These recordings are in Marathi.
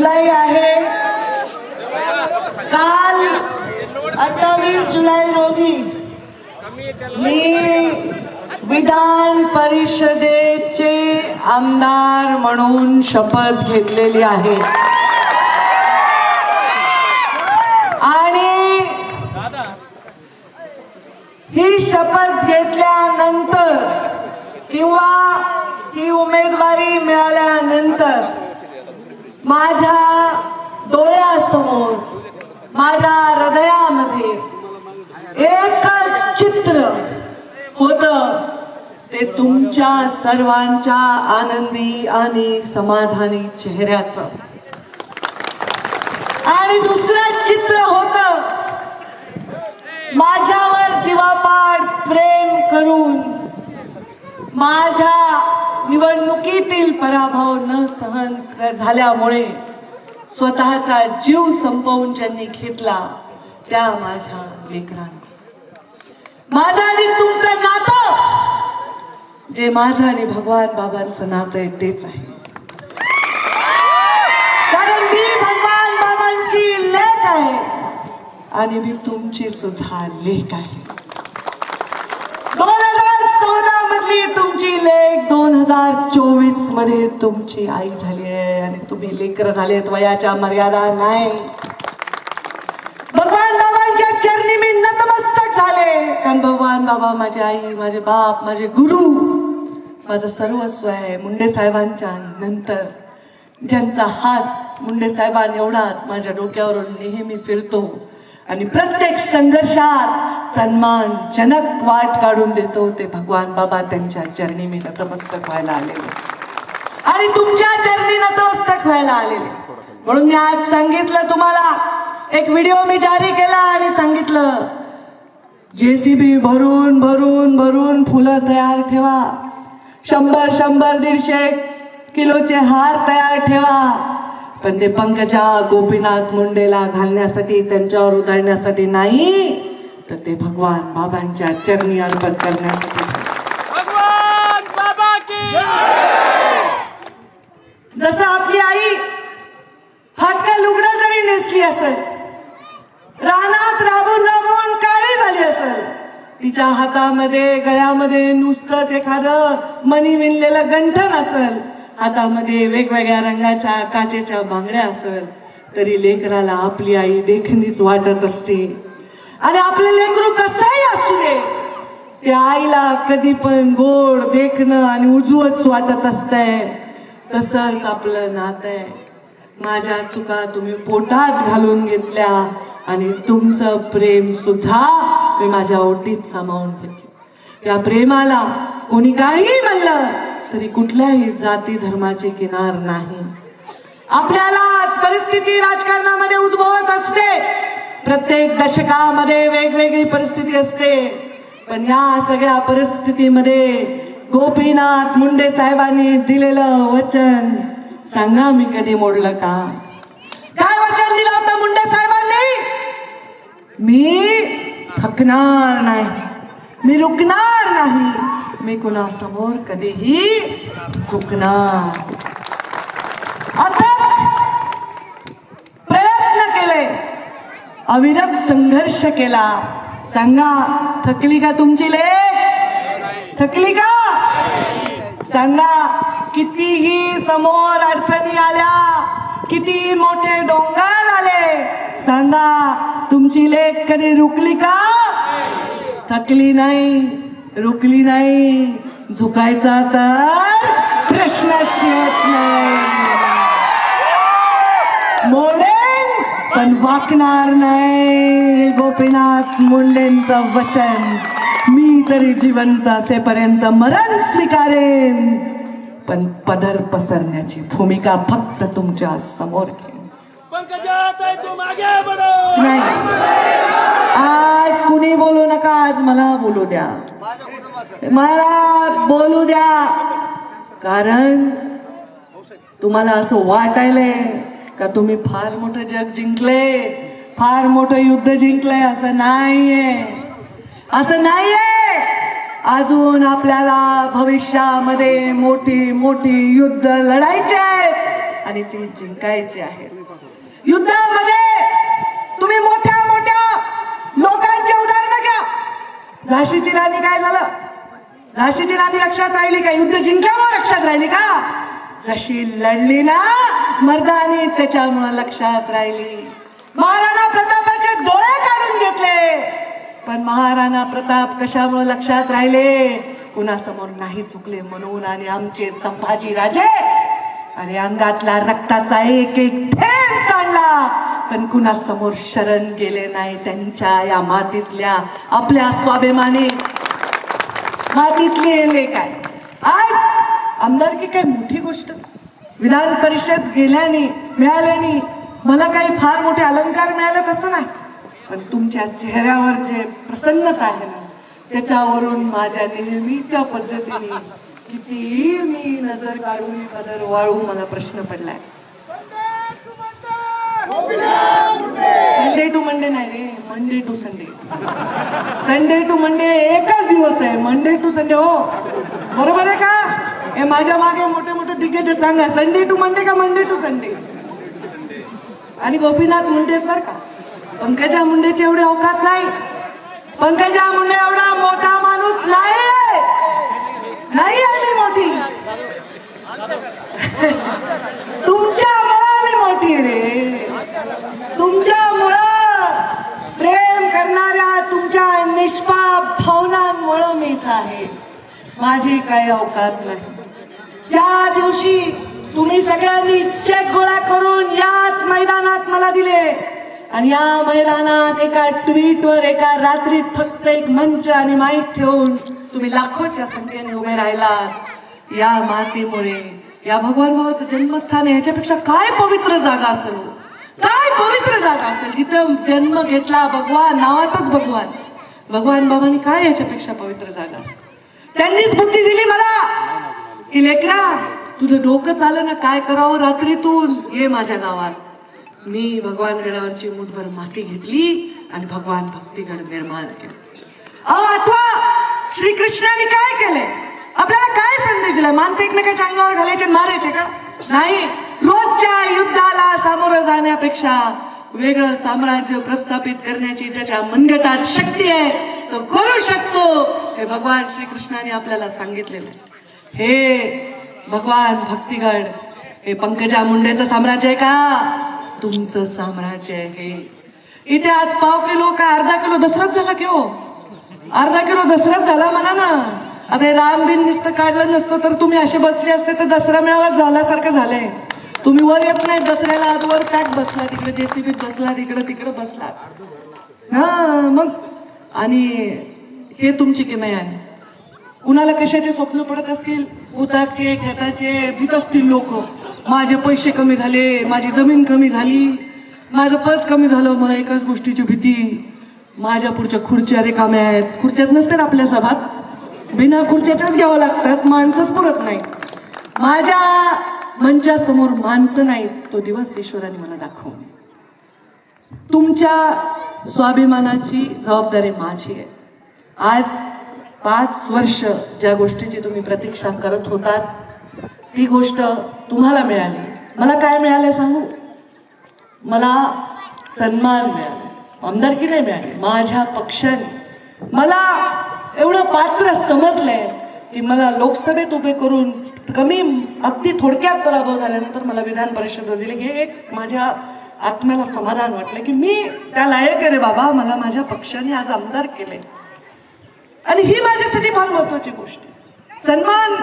जुलै आहे. काल अठ्ठावीस जुलै रोजी मी विधान परिषदेचे आमदार म्हणून शपथ घेतलेली आहे. आणि ही शपथ घेतल्यानंतर किंवा ही उमेदवारी मिळाल्यानंतर माझ्या डोळ्यासमोर माझ्या हृदयामध्ये एकच चित्र होत. ते तुमच्या सर्वांच्या आनंदी आणि समाधानी चेहऱ्याचं. आणि दुसरं चित्र होत. माझ्यावर जीवापाड प्रेम करून माझ्या निवडणुकीतील पराभव न सहन झाल्यामुळे स्वतःचा जीव संपवून ज्यांनी घेतला त्या माझ्या लेकरांचा. माझं आणि तुमचं नातं! जे माझं आणि भगवान बाबांचं नातं आहे तेच आहे. कारण मी भगवान बाबांची लेख आहे आणि मी तुमची सुद्धा लेख आहे. दोन हजार चोवीसमध्ये तुमची आई झाली आहे आणि तुम्ही लेकर झालेत वयाच्या मर्यादा नाही. भगवान बाबांच्या चरणी मी नतमस्तक झाले. कारण भगवान बाबा माझे आई माझे बाप माझे गुरु माझं सर्वस्व आहे मुंडे साहेबांच्या नंतर. ज्यांचा हात मुंडे साहेबांनी एवढाच माझ्या डोक्यावरून नेहमी फिरतो. आणि प्रत्येक संघर्षात सन्मानजनक वाट काढून देतो ते भगवान बाबा त्यांच्या चरणी मी नतमस्तक व्हायला आलेले. आणि तुमच्या चरणी नतमस्तक व्हायला आलेले. म्हणून मी आज सांगितलं तुम्हाला एक व्हिडिओ मी जारी केला आणि सांगितलं जेसीबी भरून भरून भरून फुलं तयार ठेवा. शंभर शंभर दीडशे किलोचे हार तयार ठेवा. पण ते पंकजा गोपीनाथ मुंडेला घालण्यासाठी त्यांच्यावर उधळण्यासाठी नाही तर ते भगवान बाबांच्या चरणी अर्पण करण्यासाठी भगवान बाबा की जसं आपली आई फाटका लुगडं जरी नेसली असेल रानात राबून राबून काळी झाली असेल तिच्या हातामध्ये गळ्यामध्ये नुसतंच एखादं मनी विणलेलं गंठन असेल हातामध्ये वेगवेगळ्या रंगाच्या काचेच्या बांगड्या असेल तरी लेकराला आपली आई देखणीच वाटत असते. आणि आपलं लेकरू कसंही असू दे त्या आईला कधी पण गोड देखणं आणि उजवच वाटत असतंय. तसंच आपलं नातं आहे. माझ्या चुका तुम्ही पोटात घालून घेतल्या आणि तुमचं प्रेम सुद्धा मी माझ्या ओटीत सामावून घेतलं. या प्रेमाला कोणी काही म्हणलं तरी कुठल्याही जाती धर्माची किनार नाही. आपल्यालाच परिस्थिती राजकारणामध्ये उद्भवत असते. प्रत्येक दशकामध्ये वेगवेगळी परिस्थिती असते. पण या सगळ्या परिस्थितीमध्ये गोपीनाथ मुंडे साहेबांनी दिलेलं वचन सांगा मी कधी मोडलं का? काय वचन दिलं होतं मुंडे साहेबांनी? मी थकणार नाही. मी रुकणार नाही. मी कुणासमोर कधीही चुकणार. अथक प्रयत्न केले. अविरत संघर्ष केला. सांगा थकली का तुमची लेख? थकली का? सांगा कितीही समोर अडचणी आल्या किती मोठे डोंगर आले सांगा तुमची लेख कधी रुकली का? थकली नाही. रुकली नाही. झुकायचा तर प्रश्नच येत नाही. मोडेन पण वाकणार नाही. गोपीनाथ मुंडेंचं वचन. मी तरी जिवंत असेपर्यंत मरण स्वीकारेन. पण पदर पसरण्याची भूमिका फक्त तुमच्यासमोर घेईन. आज कुणी बोलू नका आज मला बोलू द्या. मला बोलू द्या. कारण तुम्हाला असं वाटायलंय का तुम्ही फार मोठं जग जिंकले? फार मोठं युद्ध जिंकलंय असं नाहीये. असं नाहीये. अजून आपल्याला भविष्यामध्ये मोठी मोठी युद्ध लढायचे आहेत आणि ती जिंकायची आहे युद्धामध्ये तुम्ही मोठ्या मोठ्या लोकांची उदाहरणं घ्या. झाशीची राणी काय झालं? झाशीची राणी लक्षात राहिली का? युद्ध जिंकल्यामुळे लक्षात राहिली का? जशी लढली ना मर्दानी त्याच्यामुळे लक्षात राहिली. महाराणा प्रतापाचे डोळे काढून घेतले. पण महाराणा प्रताप कशामुळे लक्षात राहिले? कुणासमोर नाही चुकले म्हणून आणि आमचे संभाजी राजे आणि अंगातला रक्ताचा एक एक थेंब सांडला. पण कुणासमोर शरण गेले नाही त्यांच्या या मातीतल्या आपल्या स्वाभिमानी मातीतले लेख आहे. आज आमदारकी काय मोठी गोष्ट. विधान परिषद गेल्याने मिळाल्याने मला काही फार मोठे अलंकार मिळाले तसं नाही. पण तुमच्या चेहऱ्यावर जे प्रसन्नता आहे ना त्याच्यावरून माझ्या नेहमीच्या पद्धतीने किती मी नजर काढून पदर वाळू मला प्रश्न पडलाय. संडे टू मंडे नाही रे. Monday to Sunday Sunday to Monday एकच दिवस आहे. मंडे टू संडे हो. बरोबर आहे का? हे माझ्या मागे मोठे मोठे दिग्गज सांगा संडे टू मंडे का मंडे टू संडे आणि गोपीनाथ मुंडेच बर का. पंकजा मुंडेचे एवढे औकात नाही. पंकजा मुंडे एवढा मोठा माणूस नाही आहे मी मोठी तुमच्यामुळं मी मोठी रे तुमच्यामुळं प्रेम करणाऱ्या तुमच्या निष्पाप भावनांमुळं मी इथं आहे माझी काही अवकात नाही. त्या दिवशी तुम्ही सगळ्यांनी चेक गोळा करून याच मैदानात मला दिले. आणि या मैदानात एका ट्विटवर एका रात्रीत फक्त एक मंच आणि माईक ठेवून तुम्ही लाखोच्या संख्येने उभे राहिलात. या मातीमुळे या भगवान भावाचं जन्मस्थान आहे याच्यापेक्षा काय पवित्र जागा असेल हो? काय पवित्र जागा असेल? जिथं जन्म घेतला भगवान नावातच भगवान. भगवान बाबांनी काय याच्यापेक्षा पवित्र जागा असेल? त्यांनीच बुद्धी दिली मला. की लेकरा तुझं डोकं चालं ना काय करावं रात्रीतून? ये माझ्या गावात. मी भगवान गडावरची मुठभर माती घेतली आणि भगवान भक्तीगड निर्माण केलं. अहो आठवा श्रीकृष्णाने काय केलंय आपल्याला काय संदेश दिला? माणसं एकमेकाच्या अंगावर घालायचे मारायचे का? नाही. रोजच्या युद्धाला सामोरं जाण्यापेक्षा वेगळं साम्राज्य प्रस्थापित करण्याची ज्याच्या मनगटात शक्ती आहे तो करू शकतो. हे भगवान श्रीकृष्णाने आपल्याला सांगितलेलं आहे. हे भगवान भक्तिगड हे पंकजा मुंडेचं साम्राज्य आहे का? तुमचं साम्राज्य आहे. इथे आज पाव किलो का अर्धा किलो दसराच झाला की हो? अर्धा किलो दसराच झाला म्हणा ना. आता हे राम बिन नुसतं काढलं नसतं तर तुम्ही असे बसले असते तर दसरा मेळावा झाल्यासारखं झालंय. तुम्ही वर येत नाही दसऱ्याला आज वर पॅक बसला तिकडे जेसीबीत बसला तिकडे तिकडे बसला. हा मग? आणि हे तुमची किमया आहे? कुणाला कशाचे स्वप्न पडत असतील? उताचे खेताचे भीत असतील लोक. माझे पैसे कमी झाले माझी जमीन कमी झाली माझं पद कमी झालं मला एकाच गोष्टीची भीती. माझ्या पुढच्या खुर्च्या रिकाम्या आहेत. खुर्च्याच नसतात आपल्या सभात. बिना खुर्च्याच्याच घ्यावं लागतात. माणसंच पुरत नाही माझ्या मंचासमोर माणसं नाहीत. तो दिवस ईश्वराने मला दाखवून. तुमच्या स्वाभिमानाची जबाबदारी माझी आहे. आज पाच वर्ष ज्या गोष्टीची तुम्ही प्रतीक्षा करत होतात ती गोष्ट तुम्हाला मिळाली. मला काय मिळालं सांगू? मला सन्मान मिळाला. आमदारकी नाही मिळाली. माझ्या पक्षाने. मला एवढं पात्र समजलंय की मला लोकसभेत उभे करून कमी अगदी थोडक्यात पराभव झाल्यानंतर मला विधान परिषद दिली. हे एक माझ्या आत्म्याला समाधान वाटलं की मी त्या लायक आहे रे बाबा. मला माझ्या पक्षाने आज आमदार केले आणि ही माझ्यासाठी फार महत्वाची गोष्ट सन्मान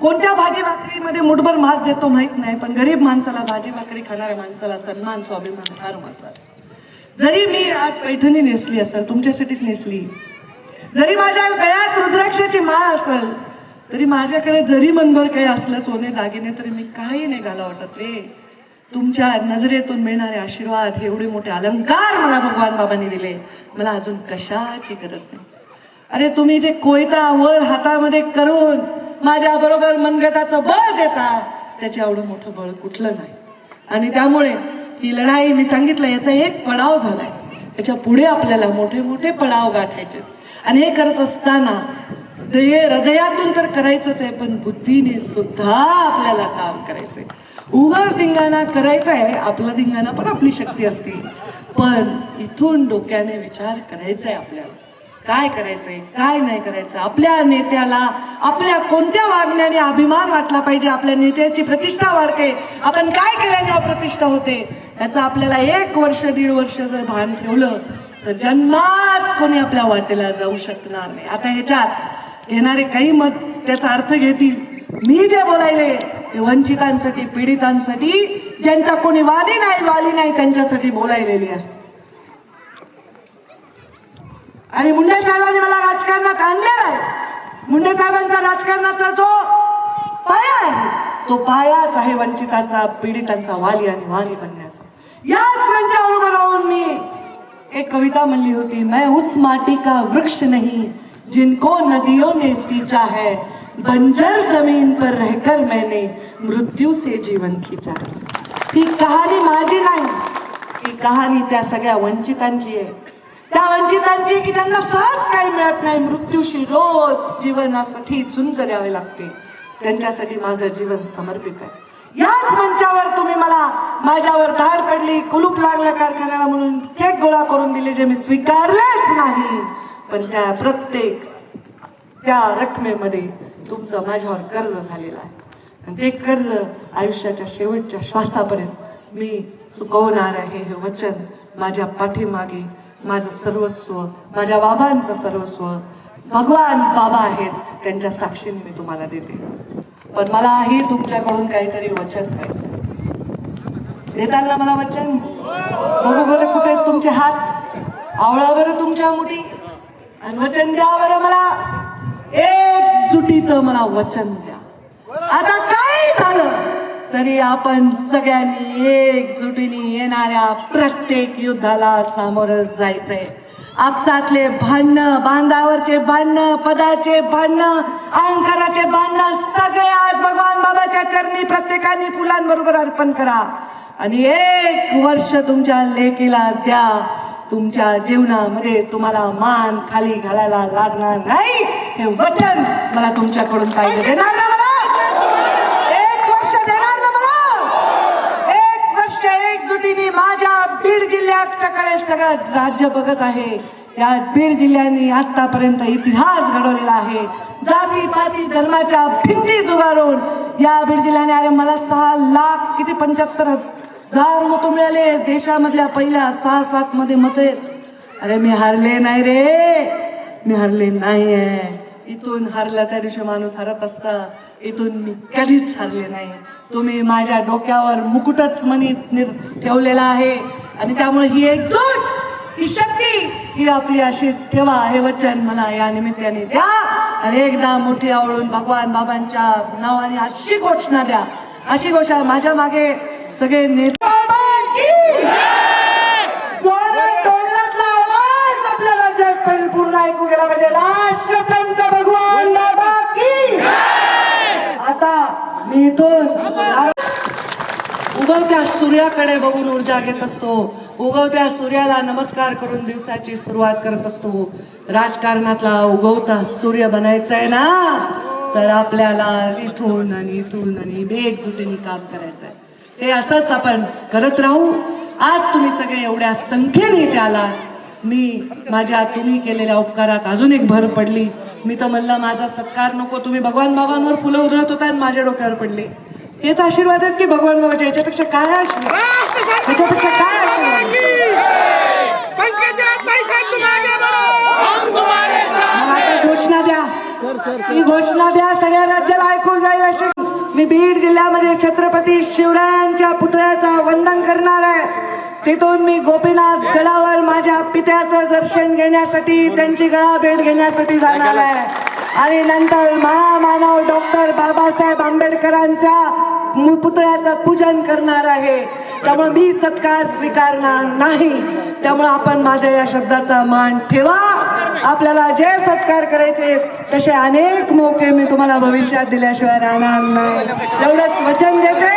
कोणत्या भाजी भाकरीमध्ये मुठभर मास देतो माहीत नाही पण गरीब माणसाला भाजी भाकरी खाणाऱ्या माणसाला सन्मान स्वाभिमान फार महत्त्वाचा जरी मी आज पैठणी नेसली असेल तुमच्यासाठीच नेसली जरी माझ्या गळ्यात रुद्राक्षाची माळ असेल तरी माझ्याकडे जरी मनभर काही असलं सोने दागिने तरी मी काही नाही घाला वाटत रे. तुमच्या नजरेतून मिळणारे आशीर्वाद हे एवढे मोठे अलंकार मला भगवान बाबांनी दिले. मला अजून कशाची गरज नाही. अरे तुम्ही जे कोयता वर हातामध्ये करून माझ्या बरोबर मनगटाचं बळ देता त्याच्या एवढं मोठं बळ कुठलं नाही. आणि त्यामुळे ही लढाई मी सांगितलं याचा एक पडाव झालाय. याच्यापुढे आपल्याला मोठे मोठे पडाव गाठायचे. आणि हे करत असताना हे हृदयातून तर करायचंच आहे पण बुद्धीने सुद्धा आपल्याला काम करायचंय. उगाच धिंगाणा करायचा आहे आपला धिंगाणा पण आपली शक्ती असते. पण इथून डोक्याने विचार करायचा आहे आपल्याला. काय करायचंय? काय नाही करायचं? आपल्या नेत्याला आपल्या कोणत्या वागण्याने अभिमान वाटला पाहिजे? आपल्या नेत्याची प्रतिष्ठा वाढते. आपण काय केल्याने अप्रतिष्ठा होते? याचं आपल्याला एक वर्ष दीड वर्ष जर भान ठेवलं तर जन्मात कोणी आपल्या वाटेला जाऊ शकणार नाही. आता ह्याच्यात येणारे काही मत त्याचा अर्थ घेतील. मी जे बोलायले ते वंचितांसाठी पीडितांसाठी ज्यांचा कोणी वादी नाही वाली नाही त्यांच्यासाठी बोलायलेली आहे. आणि मुंडे साहेबांनी मला राजकारणात आणलेलं आहे. मुंडे साहेबांचा राजकारणाचा जो पाया आहे तो पायाच आहे वंचिताचा पीडितांचा वाली आणि वाली बनण्याचा. याच मंचावर राहून मी एक कविता म्हणली होती मैं उस माटी का वृक्ष नहीं जिनको नदियों ने सींचा है बंजर जमीन पर रहकर मैंने मृत्यू से जीवन खींचा ही. कहाणी माझी नाही ही कहाणी त्या सगळ्या वंचितांची आहे. त्या वंचितांची की त्यांना सहज काही मिळत नाही. मृत्यूशी रोज जीवनासाठी झुंज द्यावे लागते. त्यांच्यासाठी माझं जीवन समर्पित आहे. याच मंचावर तुम्ही मला माझ्यावर धाड पडली कुलूप लागल्या कारखान्याला म्हणून केक गोळा करून दिले जे मी स्वीकारलेच नाही. पण त्या प्रत्येक त्या रकमेमध्ये तुमचं माझ्यावर कर्ज झालेलं आहे. आणि ते कर्ज आयुष्याच्या शेवटच्या श्वासापर्यंत मी चुकवणार आहे हे वचन माझ्या पाठीमागे माझं सर्वस्व माझ्या बाबांचं सर्वस्व भगवान बाबा आहेत त्यांच्या साक्षीने मी तुम्हाला देते. पण मलाही तुमच्याकडून काहीतरी वचन पाहिजे. देताल ना मला वचन? बघू बरं कुठे तुमचे हात. आवळा बरं तुमच्या मुठी आणि वचन द्या बरं मला. एकजुटीचं मला वचन द्या. आता तरी आपण सगळ्यांनी एकजुटीने येणाऱ्या प्रत्येक युद्धाला सामोरं जायचंय. आपसातले भांडणं बांधावरचे भांडणं पदाचे भांडणं अहंकाराचे भांडणं सगळे आज भगवान बाबाच्या चरणी प्रत्येकाने फुलांबरोबर अर्पण करा. आणि एक वर्ष तुमच्या लेकीला द्या. तुमच्या जीवनामध्ये तुम्हाला मान खाली घालायला लागणार नाही. हे वचन मला तुमच्याकडून पाहिजे. देणार ना मला एक वर्ष देणार ना मला एक वर्ष एकजुटीने माझ्या बीड प्रकारे सगळं राज्य बघत आहे. या बीड जिल्ह्याने आतापर्यंत इतिहास घडवलेला आहे. जाती पाती धर्माच्या भिंती जुगारून या बीड जिल्ह्याने अरे मला सहा लाख किती पंच्याहत्तर हजार मतं मिळाले. देशामधल्या पहिल्या सहा सात मध्ये मत अरे मी हारले नाही रे. मी हारले नाहीये. इथून हरला त्या दिवशी माणूस हरत असता. इथून मी कधीच हरले नाही. तुम्ही माझ्या डोक्यावर मुकुटच मनीत निर ठेवलेला आहे. आणि त्यामुळे ही एकजूट ही शक्ती ही आपली अशीच ठेवा. हे वचन मला या निमित्ताने द्या. आणि एकदा मोठी आवडून भगवान बाबांच्या नावाने अशी घोषणा द्या. अशी घोषणा माझ्या मागे सगळे नेते जोरात डोलण्यातला आवाज आपल्या राज्यात पण पूर्ण ऐकू गेला पाहिजे राष्ट्रसंत भगवान बाबा की आता मी इथून उगवत्या सूर्याकडे बघून ऊर्जा घेत असतो. उगवत्या सूर्याला नमस्कार करून दिवसाची सुरुवात करत असतो. राजकारणातला उगवता सूर्य बनायचा आहे ना? तर आपल्याला इथून आणि इथून आणि एकजुटीने काम करायचं आहे ते असंच आपण करत राहू. आज तुम्ही सगळे एवढ्या संख्येने इथे आलात. मी माझ्या तुम्ही केलेल्या उपकारात अजून एक भर पडली. मी तर म्हणलं माझा सत्कार नको. तुम्ही भगवान बाबांवर फुलं उधळत होता आणि माझ्या डोक्यावर पडले. हेच आशीर्वाद आहेत की भगवान बाबाच्या याच्यापेक्षा काय आशीर्वाद? याच्यापेक्षा काय आशीर्वाद? मला आता घोषणा द्या. ही घोषणा द्या सगळ्या राज्याला ऐकून जाईल अशी. मी बीड जिल्ह्यामध्ये छत्रपती शिवरायांच्या पुतळ्याचा वंदन करणार आहे. तिथून मी गोपीनाथ गडावर माझ्या पित्याचं दर्शन घेण्यासाठी त्यांची गळा भेट घेण्यासाठी जाणार आहे. आणि नंतर महामानव डॉक्टर बाबासाहेब आंबेडकरांच्या मु- पुतळ्याचं पूजन करणार आहे. त्यामुळे मी सत्कार स्वीकारणार नाही. त्यामुळे आपण माझ्या या शब्दाचा मान ठेवा. आपल्याला जे सत्कार करायचे तसे अनेक मौके मी तुम्हाला भविष्यात दिल्याशिवाय राहणार नाही. एवढंच वचन देते.